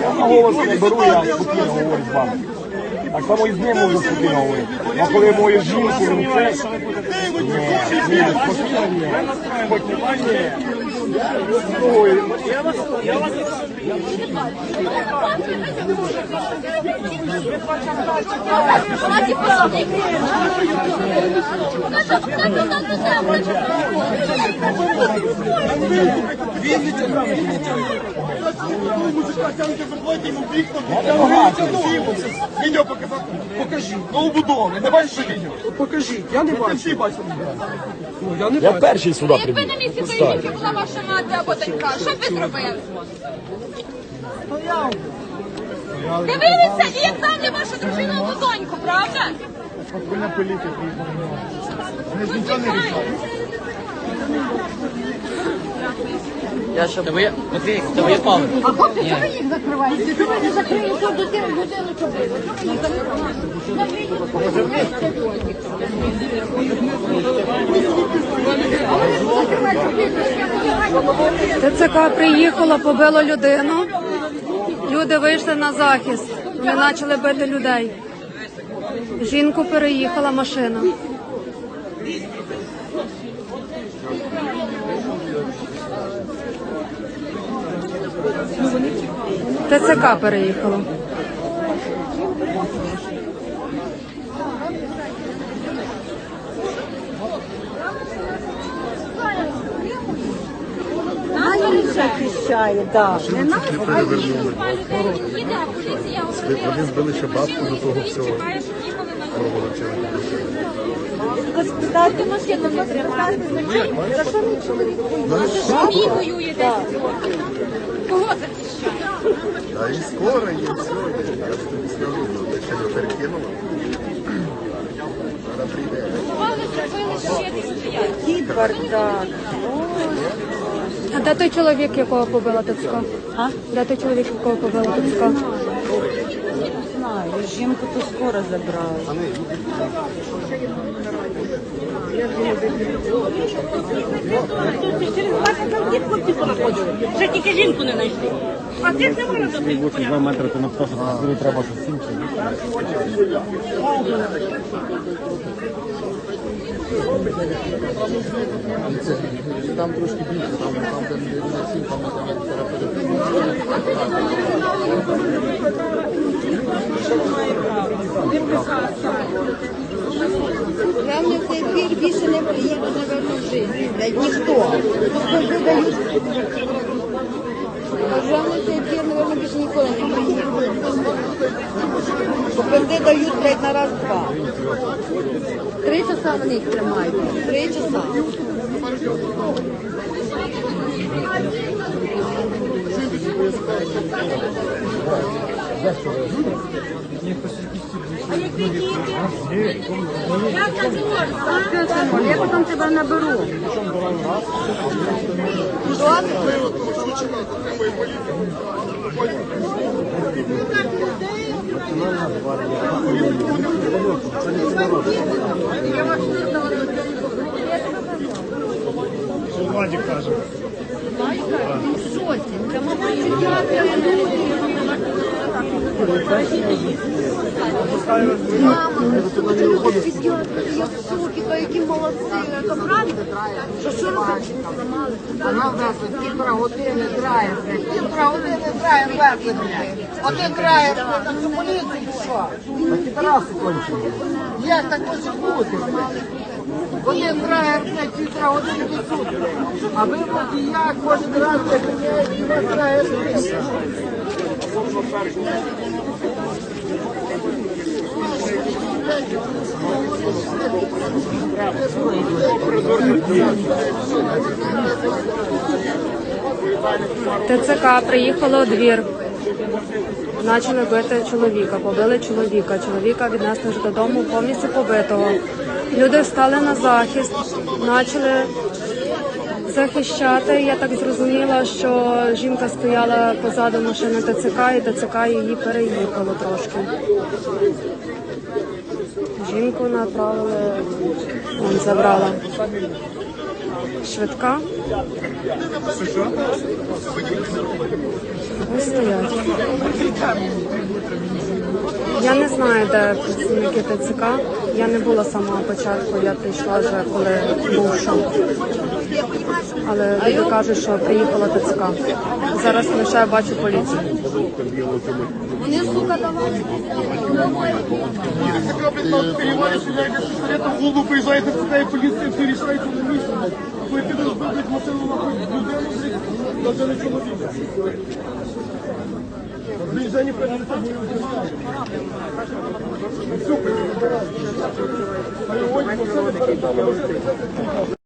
Я на голос не беру, я спокійно говорю з вами. Так само і з ним можу спокійно говорити. А коли мою жінку, він це... Ні, ні, спокійно ні. Спокійно ні. Відео показати. Не бачиш відео? Покажіть, я не бачу. Я Я перший сюди Якби прибіг. на місці Фейгінки була ваша мати або донька, що б ви зробили? Дивилися, і як далі вашу дружину або доньку, правда? Тебе є, Матвій, тебе є палець. А хлопці, чого ви їх закриваєте? Чого ви не закриєте дитину, людину, що ви? Чого ви їх закриваєте? ТЦК приїхало, побило людину. Люди вийшли на захист. Вони почали бити людей. Жінку переїхала машина. ТЦК переїхало. Захищає, так. Не нас, а їх. Їде, а поліція Вони збили ще бабку до того всього. на Проволочили. Госпітальні машини не тримають. За що мій чоловік воює? що мій воює 10 років. Кого захищає? А і скоро є все. Я ж тобі скажу, ну, ти ще не перекинула. Зараз прийде. Ховали, зробили ще і стоять. Який бардак. А де той чоловік, якого побила ТЦК? А? Де той чоловік, якого побила ТЦК? Знаю, жінку то скоро забрали. Через 20 років хлопці понаходили. Ще тільки жінку не знайшли. А цих не можна добити. Два метри, то просто треба щось інше. Там трошки більше, там, там, де не всім, там, Главное, цей двір більше не приїде, наверное, в житті. Ніхто. Тобто дають. Главное, цей двір, наверное, більше ніколи не приїде. Попенди дають, блядь, на раз-два. Три часа вони їх тримають. Три часа. Я потім тебе наберу. Я в шокі, та які молодці. Це правда? Що що робити? Вона в нас от півтора години блядь. Півтора години драє вверхи, блядь. Один блядь, на цю поліцію, що? Підраси кончені. Як так може бути, блядь? Один драє, блядь, півтора години до суду. А ви водія кожен раз, блядь, міняєте, і вас драє, блядь. ТЦК приїхало у двір. Почали бити чоловіка, побили чоловіка. Чоловіка віднесли додому повністю побитого. Люди встали на захист, почали захищати. Я так зрозуміла, що жінка стояла позаду машини ТЦК і ТЦК її переїхало трошки. Жінку направили, вон забрала швидка. Не стоять. Я не знаю, де працівники ТЦК. Я не була з самого початку, я прийшла вже, коли був шок. Але люди кажуть, що приїхала ТЦК. Зараз лише бачу поліцію. Вони, сука, давали. Блядь, в голову, і поліція, все. Ви машину нахуй людину, блядь, навіть не